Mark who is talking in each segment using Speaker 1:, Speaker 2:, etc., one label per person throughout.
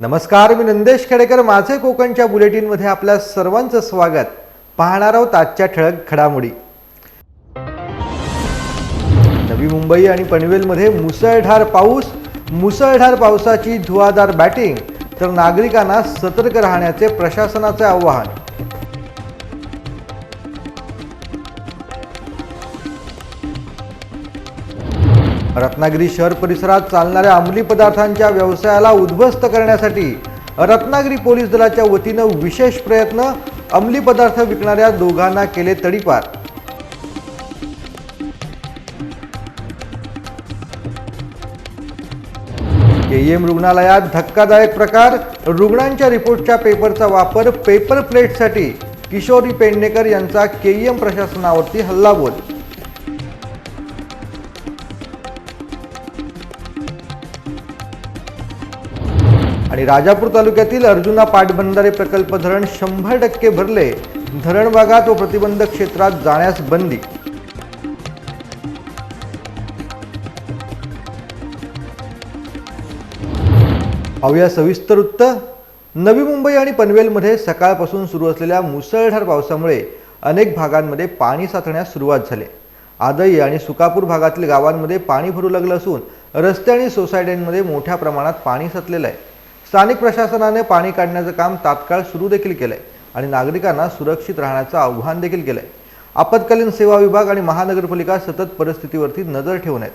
Speaker 1: नमस्कार मी नंदेश खेडेकर. माझे कोकणच्या बुलेटिनमध्ये आपल्या सर्वांचं स्वागत. पाहणार आहोत आजच्या ठळक घडामोडी. नवी मुंबई आणि पनवेलमध्ये मुसळधार पाऊस मुसळधार पावसाची धुवाधार बॅटिंग. तर नागरिकांना सतर्क राहण्याचे प्रशासनाचे आवाहन. रत्नागिरी शहर परिसरात चालणाऱ्या अंमली पदार्थांच्या व्यवसायाला उद्ध्वस्त करण्यासाठी रत्नागिरी पोलीस दलाच्या वतीनं विशेष प्रयत्न अंमली पदार्थ विकणाऱ्या दोघांना केले तडीपार. केईएम रुग्णालयात धक्कादायक प्रकार. रुग्णांच्या रिपोर्टच्या पेपरचा वापर पेपर प्लेटसाठी किशोरी पेडणेकर यांचा केईएम प्रशासनावरती हल्लाबोल. आणि राजापूर तालुक्यातील अर्जुना पाटबंधारे प्रकल्प धरण शंभर टक्के भरले. धरण भागात व प्रतिबंध क्षेत्रात जाण्यास बंदी. पाहूया सविस्तर वृत्त नवी मुंबई आणि पनवेलमध्ये सकाळपासून सुरू असलेल्या मुसळधार पावसामुळे अनेक भागांमध्ये पाणी साचण्यास सुरुवात झाली. आदई आणि सुकापूर भागातील गावांमध्ये पाणी भरू लागलं असून रस्ते आणि सोसायट्यांमध्ये मोठ्या प्रमाणात पाणी साचलेलं आहे. स्थानिक प्रशासनाने पाणी काढण्याचं काम तात्काळ सुरू देखील केलंय आणि नागरिकांना सुरक्षित राहण्याचं आव्हान देखील केलंय. आपत्कालीन सेवा विभाग आणि महानगरपालिका सतत परिस्थितीवरती नजर ठेवून आहेत.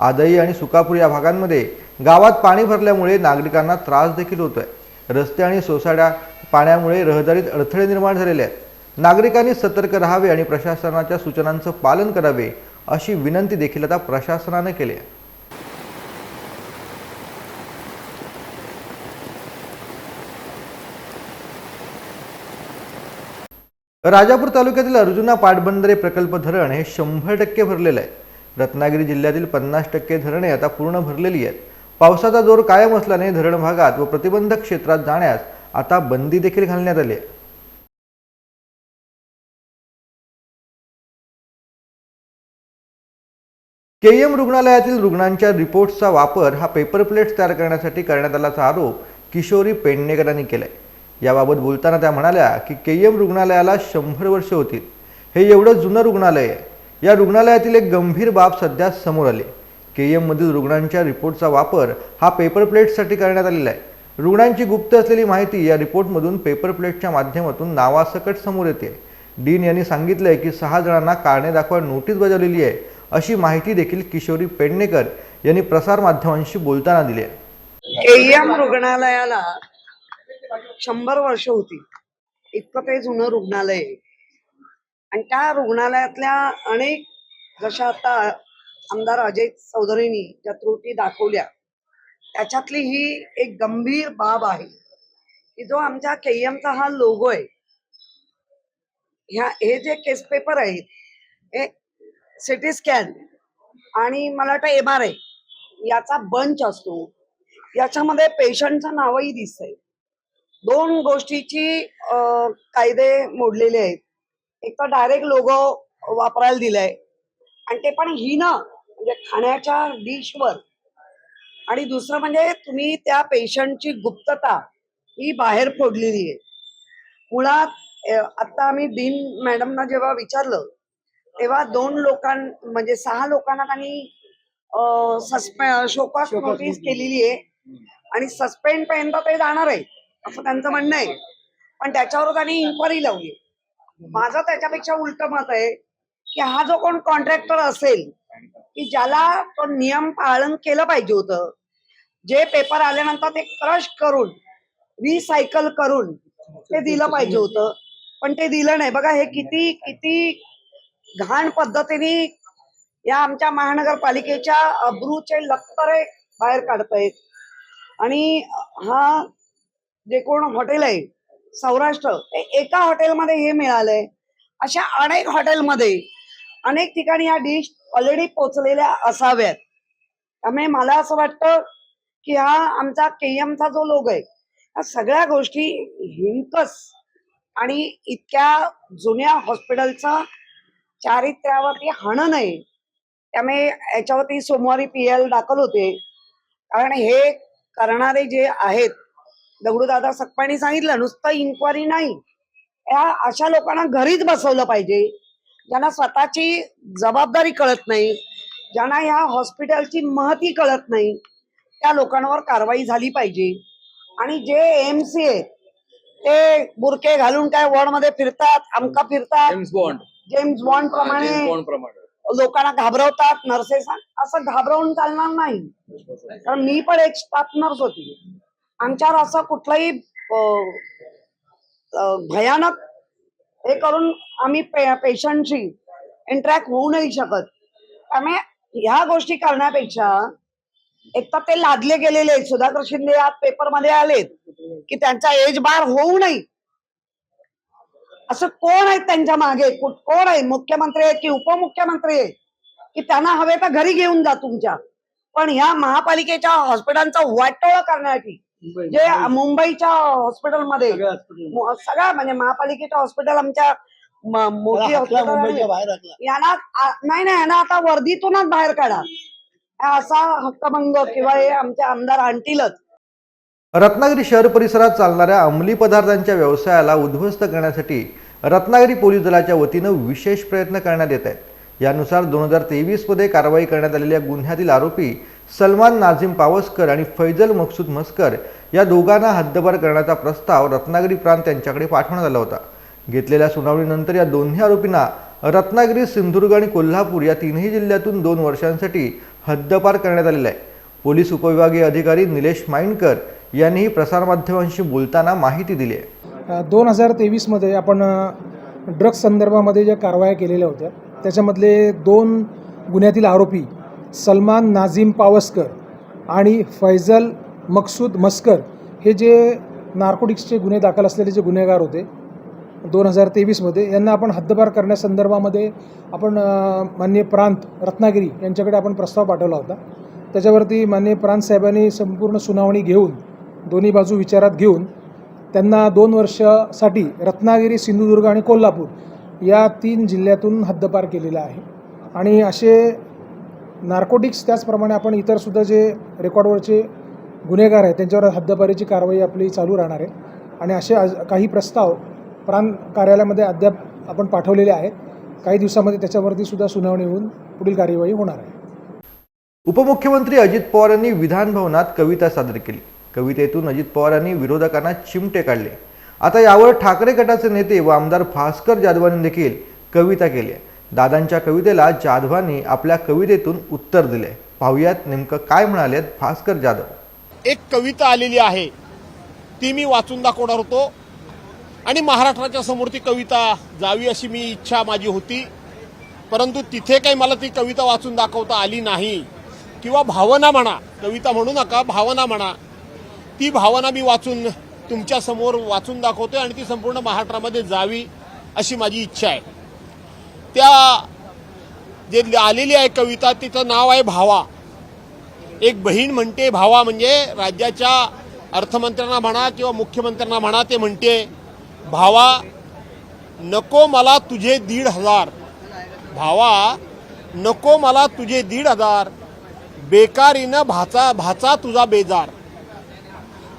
Speaker 1: आदई आणि सुकापूर या भागांमध्ये गावात पाणी भरल्यामुळे नागरिकांना त्रास देखील होतोय. रस्ते आणि सोसाड्या पाण्यामुळे रहदारीत अडथळे निर्माण झालेले आहेत. नागरिकांनी सतर्क राहावे आणि प्रशासनाच्या सूचनांचं पालन करावे अशी विनंती देखील आता प्रशासनानं केली आहे. राजापूर तालुक्यातील अर्जुना पाटबंधारे प्रकल्प धरण हे शंभर टक्के भरलेलं आहे. रत्नागिरी जिल्ह्यातील पन्नास टक्के धरणे आता पूर्ण भरलेली आहेत. पावसाचा जोर कायम असल्याने धरण भागात व प्रतिबंधक क्षेत्रात जाण्यास आता बंदी देखील घालण्यात आली आहे. केईएम रुग्णालयातील रुग्णांच्या रिपोर्ट्सचा वापर हा पेपर प्लेट्स तयार करण्यासाठी करण्यात आल्याचा आरोप किशोरी पेडणेकरांनी केलाय. याबाबत बोलताना त्या म्हणाल्या की केईएम रुग्णालयाला शंभर वर्ष होतील. हे एवढं जुनं रुग्णालय आहे. या रुग्णालयातील एक गंभीर बाब सध्या समोर आली. केईएममधील रुग्णांच्या रिपोर्टचा वापर हा पेपर प्लेटसाठी करण्यात आलेला आहे. रुग्णांची गुप्त असलेली माहिती या रिपोर्टमधून पेपर प्लेटच्या माध्यमातून नावासकट समोर येते. डीन यांनी सांगितलंय की सहा जणांना कारणे दाखवा नोटीस बजावलेली आहे. अशी माहिती देखील किशोरी पेडणेकर यांनी प्रसारमाध्यमांशी बोलताना दिली आहे.
Speaker 2: केईएम रुग्णालयाला शंभर वर्ष होती. इतकं ते जुनं रुग्णालय आहे. आणि त्या रुग्णालयातल्या अनेक जशा आता आमदार अजय चौधरींनी ज्या त्रुटी दाखवल्या त्याच्यातली ही एक गंभीर बाब आहे की जो आमच्या केयमचा हा लोगो आहे. ह्या हे जे केस पेपर आहेत हे सिटी स्कॅन आणि मला वाटतं एम आर आय याचा बंच असतो. याच्यामध्ये पेशंटचं नावही दिसतंय. दोन गोष्टीची कायदे मोडलेले आहेत. एक तर डायरेक्ट लोगो वापरायला दिलाय. आणि ते पण ही ना म्हणजे खाण्याच्या डिशवर आणि दुसरं म्हणजे तुम्ही त्या पेशंटची गुप्तता ही बाहेर फोडलेली आहे. मुळात आता आम्ही डीन मॅडमना जेव्हा विचारलं तेव्हा दोन लोकां म्हणजे सहा लोकांना त्यांनी सस्पे शोकास नोटीस केलेली आहे. आणि सस्पेंड पर्यंत ते जाणार आहे असं त्यांचं म्हणणं आहे. पण त्याच्यावर त्यांनी इन्क्वायरी लावली. माझं त्याच्यापेक्षा उलट मत आहे की हा जो कोण कॉन्ट्रॅक्टर असेल की ज्याला तो नियम पालन केलं पाहिजे होतं जे पेपर आल्यानंतर ते क्रश करून रिसायकल करून ते दिलं पाहिजे होतं. पण ते दिलं नाही. बघा हे किती किती घाण पद्धतीने या आमच्या महानगरपालिकेच्या अब्रूचे लक्तरे बाहेर काढतायत. आणि हा जे कोण हॉटेल आहे सौराष्ट्र हे एका हॉटेलमध्ये हे मिळालंय. अशा अनेक हॉटेलमध्ये अनेक ठिकाणी या डिश ऑलरेडी पोचलेल्या असाव्यात. त्यामुळे मला असं वाटतं की हा आमचा केयमचा जो लोग आहे या सगळ्या गोष्टी हिमकस आणि इतक्या जुन्या हॉस्पिटलचा चारित्र्यावरती हाणं नाही. त्यामुळे याच्यावरती सोमवारी पी एल दाखल होते. कारण हे करणारे जे आहेत दगडूदादा सकपाणी सांगितलं नुसतं इन्क्वायरी नाही. या अशा लोकांना घरीच बसवलं पाहिजे. ज्यांना स्वतःची जबाबदारी कळत नाही ज्यांना या हॉस्पिटलची महती कळत नाही त्या लोकांवर कारवाई झाली पाहिजे. आणि जे एम सी आहे ते बुरके घालून काय वॉर्डमध्ये फिरतात आमका फिरतात.
Speaker 3: जेम्स बॉन्ड
Speaker 2: जेम्स बॉन्ड प्रमाणे लोकांना घाबरवतात नर्सेस असं घाबरवून चालणार नाही. कारण मी पण एक स्टाफ नर्स होती. आमच्यावर असं कुठलंही भयानक हे करून आम्ही पेशंटशी इंटरॅक्ट होऊ नाही शकत. त्यामुळे ह्या गोष्टी करण्यापेक्षा एक तर ते लादले गेलेले आहेत. सुधाकर शिंदे या पेपरमध्ये आलेत की त्यांचा एज बार होऊ नये असं कोण आहेत त्यांच्या मागे? कोण आहे? मुख्यमंत्री आहेत की उपमुख्यमंत्री आहेत? की त्यांना हवे तर घरी घेऊन जा तुमच्या. पण ह्या महापालिकेच्या हॉस्पिटलचा वाटोळ करण्यासाठी जे मुंबईच्या हॉस्पिटलमध्ये मु- सगळ्या म्हणजे महापालिकेच्या हॉस्पिटल आमच्या मोठी हॉस्पिटल. यांना नाही नाही यांना आता वर्दीतूनच बाहेर काढा. असा हक्कभंग किंवा हे आमचे आमदार आणतीलच
Speaker 1: रत्नागिरी शहर परिसरात चालणाऱ्या अंमली पदार्थांच्या व्यवसायाला उद्ध्वस्त करण्यासाठी रत्नागिरी पोलीस दलाच्या वतीनं विशेष प्रयत्न करण्यात येत आहेत. यानुसार दोन हजार तेवीसमध्ये कारवाई करण्यात आलेल्या गुन्ह्यातील आरोपी सलमान नाझीम पावसकर आणि फैजल मकसूद मस्कर या दोघांना हद्दपार करण्याचा प्रस्ताव रत्नागिरी प्रांत यांच्याकडे पाठवण्यात आला होता. घेतलेल्या सुनावणीनंतर या दोन्ही आरोपींना रत्नागिरी सिंधुदुर्ग आणि कोल्हापूर या तीनही जिल्ह्यातून दोन वर्षांसाठी हद्दपार करण्यात आलेला आहे. पोलीस उपविभागीय अधिकारी निलेश माइंडकर यांनीही प्रसारमाध्यमांशी बोलताना माहिती दिली आहे.
Speaker 4: दोन हजार तेवीसमध्ये आपण ड्रग्स संदर्भामध्ये ज्या कारवाया केलेल्या होत्या त्याच्यामधले दोन गुन्ह्यातील आरोपी सलमान नाझीम पावसकर आणि फैजल मकसूद मस्कर हे जे नार्कोटिक्सचे गुन्हे दाखल असलेले जे गुन्हेगार होते दोन हजार तेवीसमध्ये यांना आपण हद्दपार करण्यासंदर्भामध्ये आपण मान्य प्रांत रत्नागिरी यांच्याकडे आपण प्रस्ताव पाठवला होता. त्याच्यावरती मान्य प्रांत साहेबांनी संपूर्ण सुनावणी घेऊन दोन्ही बाजू विचारात घेऊन त्यांना दोन वर्षासाठी रत्नागिरी सिंधुदुर्ग आणि कोल्हापूर या तीन जिल्ह्यातून हद्दपार केलेला आहे. आणि असे नार्कोटिक्स त्याचप्रमाणे आपण इतरसुद्धा जे रेकॉर्डवरचे गुन्हेगार आहेत त्यांच्यावर हद्दपारीची कारवाई आपली चालू राहणार आहे. आणि असे आज- काही प्रस्ताव प्रांत कार्यालयामध्ये अद्याप आपण पाठवलेले आहेत. काही दिवसामध्ये त्याच्यावरती सुद्धा सुनावणी होऊन पुढील कार्यवाही होणार आहे.
Speaker 1: उपमुख्यमंत्री अजित पवार यांनी विधान भवनात कविता सादर केली. कवितेतून अजित पवार यांनी विरोधकांना चिमटे काढले. आता यावर ठाकरे गटाचे नेते व आमदार भास्कर जाधवांनी देखील कविता केली आहे. दादांच्या कवितेला जाधवांनी आपल्या कवितेतून उत्तर दिले. पाहुयात नेमकं काय म्हणालेत भास्कर जाधव.
Speaker 5: एक कविता आलेली आहे. ती मी वाचून दाखवणार होतो. आणि महाराष्ट्राच्या समोर ती कविता जावी अशी मी इच्छा माझी होती. परंतु तिथे काही मला ती कविता वाचून दाखवता आली नाही. किंवा भावना म्हणा कविता म्हणू नका भावना म्हणा. ती भावना मी वाचून तुमच्यासमोर वाचून दाखवतोय आणि ती संपूर्ण महाराष्ट्रामध्ये जावी अशी माझी इच्छा आहे. त्या जे आलेली आहे कविता तिचं नाव आहे भावा. एक बहीण म्हणते भावा म्हणजे राज्याच्या अर्थमंत्र्यांना म्हणा किंवा मुख्यमंत्र्यांना म्हणा ते म्हणते भावा नको मला तुझे दीड हजार. भावा नको मला तुझे दीड हजार. बेकारीनं भाचा भाचा तुझा बेजार.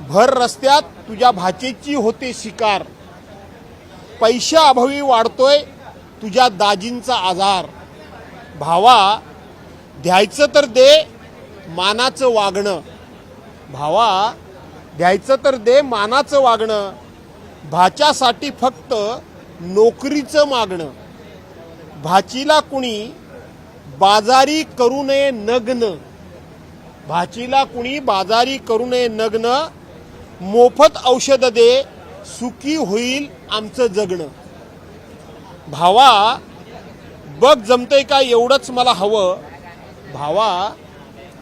Speaker 5: भर रस्त्यात तुझ्या भाचेची होते शिकार. पैशाअभावी वाढतोय तुझ्या दाजींचा आजार भावा द्यायचं तर दे मानाचं वागणं. भावा द्यायचं तर दे मानाचं वागणं. भाच्यासाठी फक्त नोकरीचं मागणं. भाचीला कुणी बाजारी करू नये नग्न. भाचीला कुणी बाजारी करू नये नग्न. मोफत औषध दे सुखी होईल आमचं जगणं. भावा बघ जमतंय का एवढंच मला हवं. भावा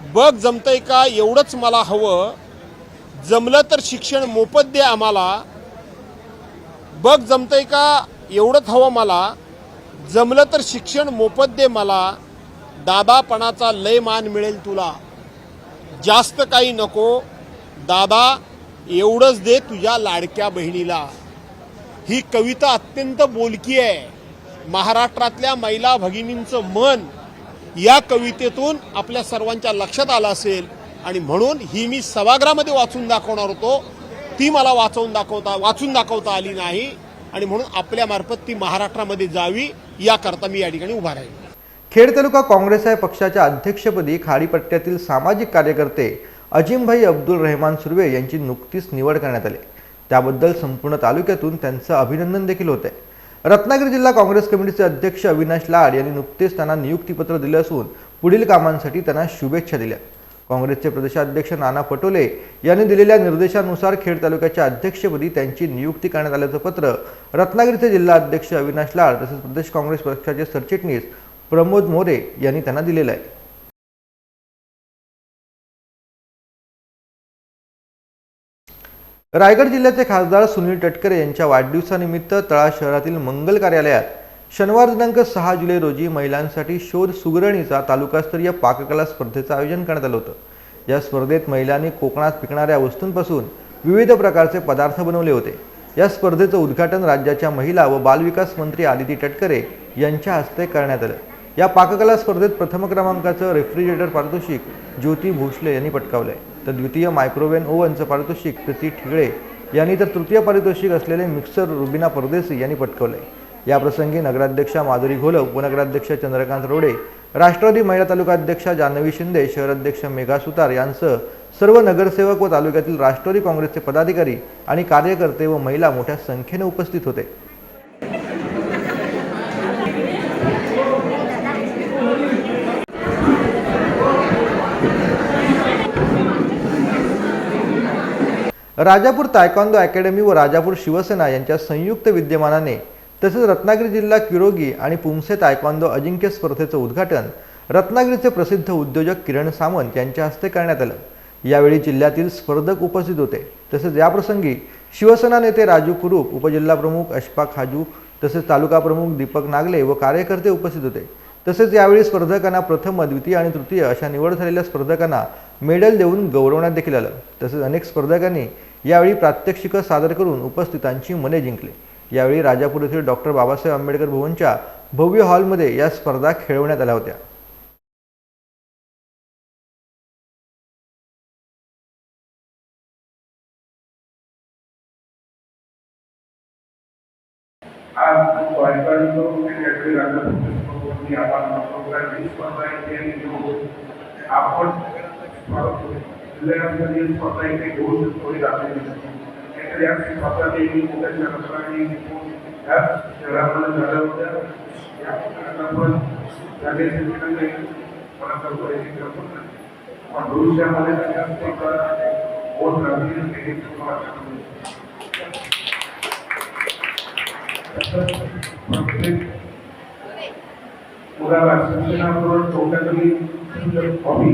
Speaker 5: बघ जमतंय का एवढंच मला हवं. जमलं तर शिक्षण मोफत दे आम्हाला. बघ जमतंय का एवढंच हवं मला. जमलं तर शिक्षण मोफत दे मला. दादापणाचा लय मान मिळेल तुला. जास्त काही नको. दादा एवढंच दे तुझ्या लाडक्या बहिणीला. ही कविता अत्यंत बोलकी आहे. महाराष्ट्रातल्या महिला भगिनींचं मन या कवितेतून आपल्या सर्वांच्या लक्षात आलं असेल. आणि म्हणून ही मी सभागृहामध्ये वाचून दाखवणार होतो. ती मला वाचवून दाखवता वाचून दाखवता आली नाही. आणि म्हणून आपल्यामार्फत ती महाराष्ट्रामध्ये जावी याकरता मी या ठिकाणी उभा राहील
Speaker 1: खेड तालुका काँग्रेस या पक्षाच्या अध्यक्षपदी खाडीपट्ट्यातील सामाजिक कार्यकर्ते अजिमभाई अब्दुल रहमान सुर्वे यांची नुकतीच निवड करण्यात आली. त्याबद्दल संपूर्ण तालुक्यातून त्यांचं अभिनंदन देखील होत आहे रत्नागिरी जिल्हा काँग्रेस कमिटीचे अध्यक्ष अविनाश लाड यांनी नुकतेच त्यांना नियुक्तीपत्र दिले असून पुढील कामांसाठी त्यांना शुभेच्छा दिल्या. काँग्रेसचे प्रदेशाध्यक्ष नाना पटोले यांनी दिलेल्या निर्देशानुसार खेड तालुक्याच्या अध्यक्षपदी त्यांची नियुक्ती करण्यात आल्याचं पत्र रत्नागिरीचे जिल्हा अध्यक्ष अविनाश लाड तसेच प्रदेश काँग्रेस पक्षाचे सरचिटणीस प्रमोद मोरे यांनी त्यांना दिलेलं आहे. रायगड जिल्ह्याचे खासदार सुनील तटकरे यांच्या वाढदिवसानिमित्त तळा शहरातील मंगल कार्यालयात शनिवार दिनांक सहा जुलै रोजी महिलांसाठी शोध सुगरणीचा तालुकास्तरीय पाककला स्पर्धेचं आयोजन करण्यात आलं होतं. या स्पर्धेत महिलांनी कोकणात पिकणाऱ्या वस्तूंपासून विविध प्रकारचे पदार्थ बनवले होते. या स्पर्धेचं उद्घाटन राज्याच्या महिला व बालविकास मंत्री आदिती तटकरे यांच्या हस्ते करण्यात आलं. या पाककला स्पर्धेत प्रथम क्रमांकाचं रेफ्रिजरेटर पारितोषिक ज्योती भोसले यांनी पटकावलं आहे तर द्वितीय मायक्रोवेन ओव्हनचं पारितोषिक प्रीती ठिगळे यांनी तर तृतीय पारितोषिक असलेले मिक्सर रुबिना परदेसी यांनी पटकवले याप्रसंगी नगराध्यक्षा माधुरी घोलप उपनगराध्यक्ष चंद्रकांत रोडे राष्ट्रवादी महिला तालुका अध्यक्षा जान्हवी शिंदे शहराध्यक्ष मेघा सुतार यांसह सर्व नगरसेवक व तालुक्यातील राष्ट्रवादी काँग्रेसचे पदाधिकारी आणि कार्यकर्ते व महिला मोठ्या संख्येने उपस्थित होते. राजापूर तायकांदो अकॅडमी व राजापूर शिवसेना यांच्या संयुक्त विद्यमानाने तसेच रत्नागिरी जिल्हा किरोगी आणि पुमसे तायकांदो अजिंक्य स्पर्धेचं उद्घाटन रत्नागिरीचे प्रसिद्ध उद्योजक किरण सामंत यांच्या हस्ते करण्यात आलं. यावेळी जिल्ह्यातील स्पर्धक उपस्थित होते. तसेच याप्रसंगी शिवसेना नेते राजू कुरूप उपजिल्हाप्रमुख अशफाक हाजू तसेच तालुका प्रमुख दीपक नागले व कार्यकर्ते उपस्थित होते. तसेच यावेळी स्पर्धकांना प्रथम द्वितीय आणि तृतीय अशा निवड झालेल्या स्पर्धकांना मेडल देऊन गौरवण्यात देखील आलं. तसेच अनेक स्पर्धकांनी यावेळी प्रात्यक्षिकं सादर करून उपस्थितांची मने जिंकले. यावेळी राजापूर येथील डॉक्टर बाबासाहेब आंबेडकर भवनच्या भव्य हॉलमध्ये या स्पर्धा खेळवण्यात आल्या होत्या.
Speaker 3: आज वायकांचो वेगवेगळे राज्यात आपण प्रोग्रामची स्पर्धा इथे घेऊन आपण जिल्ह्यामध्ये स्पर्धा इथे घेऊन थोडी दाखवली नाहीतर या स्पर्धा नेहमी मोठ्या नसरांनी या शहरामध्ये झाल्या होत्या या प्रकारांना पण जागेचे ठिकाणी मला कल्पनेची कल्पना नाही. पण भविष्यामध्ये त्याच्या स्पर्धा होत राहतील हे तुम्हाला वाटतं. मुलाला शिक्षणाबरोबर तोंडातली सुंदर हॉबी